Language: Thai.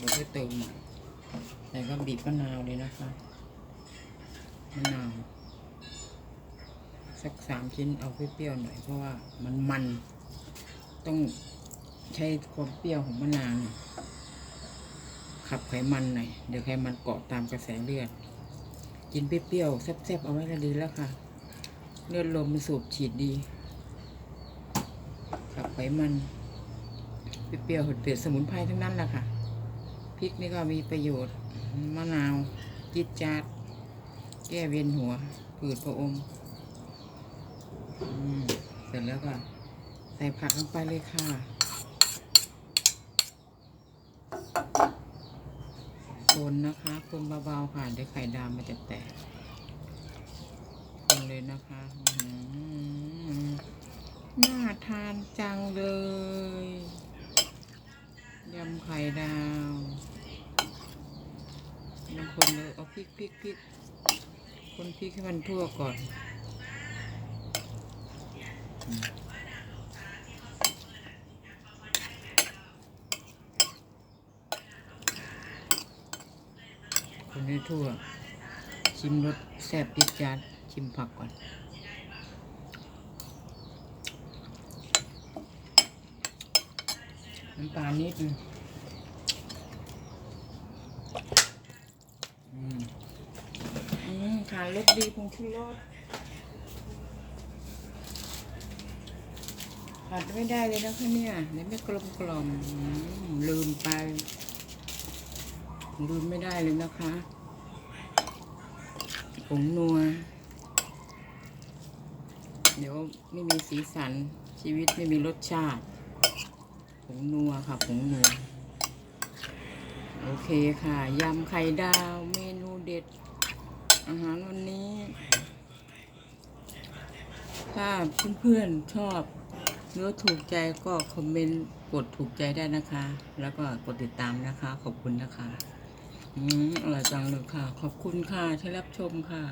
เดี๋ยวไปเติมใหม่แต่ก็บีบมะนาวเลยนะคะมะนาวสักสามชิ้นเอาเปรี้ยวๆหน่อยเพราะว่ามันมันต้องใช้ความเปรี้ยวของมะนาวขับไขมันหน่อยเดี๋ยวไขมันเกาะตามกระแสเลือดกินเปรี้ยวๆแซ่บๆเอาไว้ก็ดีแล้วค่ะ เลือดลมมันสูบฉีดดี ขับไขมันเปรี้ยวๆเผ็ดๆสมุนไพรทั้งนั้นแหละค่ะ พริกนี่ก็มีประโยชน์ มะนาวจิตจาด แก้เวียนหัวผืดพระอมอืมเสร็จแล้วก็ใส่ผักลงไปเลยค่ะ คนนะคะ คนเบาๆค่ะ เดี๋ยวไข่ดาวมันจะแตกคนเลยนะคะหน่าทานจังเลย ยำไข่ดาวน้ำคนเลยเอาพริกพริกพริกคนพริกให้มันทั่วก่อน คนให้ทั่ว ชิมรสแซ่บติดจานชิมผักก่อน น้ำปลนิดนึงอืมอืมขารสดีผงชูรสขาดไม่ได้เลยนะคะเนี่ยเดี๋ยวไม่กลมกล่อมลืมไป ลืมไม่ได้เลยนะคะผงนัว เดี๋ยวไม่มีสีสันชีวิตไม่มีรสชาติ งนัวค่ะผงนัว โอเคค่ะ ยำไข่ดาวเมนูเด็ด อาหารวันนี้ ถ้าเพื่อนๆชอบหรือถูกใจก็คอมเมนต์กดถูกใจได้นะคะ แล้วก็กดติดตามนะคะ ขอบคุณนะคะ อืมอร่อยจังเลยค่ะ ขอบคุณค่ะที่รับชมค่ะ